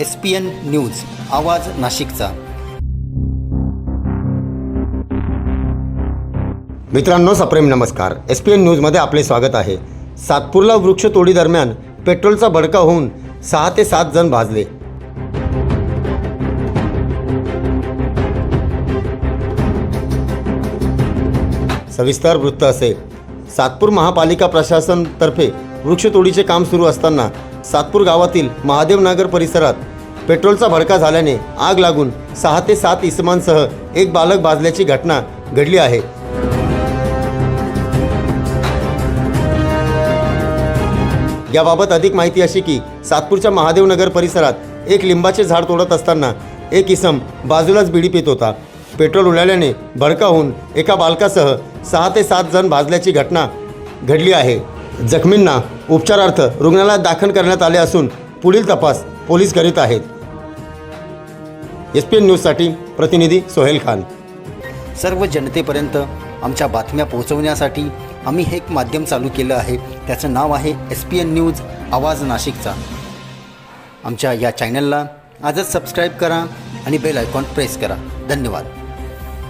S P N news आवाज नाशिकचा. मित्रांनो सप्रेम नमस्कार. एस पी एन न्यूजमध्ये आपले स्वागत आहे. सातपूरला वृक्षतोडी दरम्यान पेट्रोलचा भडका होऊन सहा ते सात जण भाजले. सविस्तर वृत्त असे सातपूर महापालिका प्रशासनतर्फे वृक्षतोडीचे काम सुरू असताना सातपूर गावातील महादेवनगर परिसरात पेट्रोलचा भडका झाल्याने आग लागून सहा ते सात इसमांसह एक बालक भाजल्याची घटना घडली आहे. याबाबत अधिक माहिती अशी की सातपूरच्या महादेवनगर परिसरात एक लिंबाचे झाड तोडत असताना एक इसम बाजूलाच बिडी पित होता. पेट्रोल उडाल्याने भडका होऊन एका बालकासह सहा ते सात जण भाजल्याची घटना घडली आहे. जखमींना उपचारार्थ रुग्णालयात दाखल करण्यात आले असून पुढील तपास पोलीस करीत आहेत. एस पी एन न्यूजसाठी प्रतिनिधी सोहेल खान. सर्व जनतेपर्यंत आमच्या बातम्या पोहोचवण्यासाठी आम्ही हे एक माध्यम चालू केलं आहे. त्याचं नाव आहे एस पी एन न्यूज आवाज नाशिकचा. आमच्या या चॅनलला आजच सबस्क्राईब करा आणि बेल आयकॉन प्रेस करा. धन्यवाद.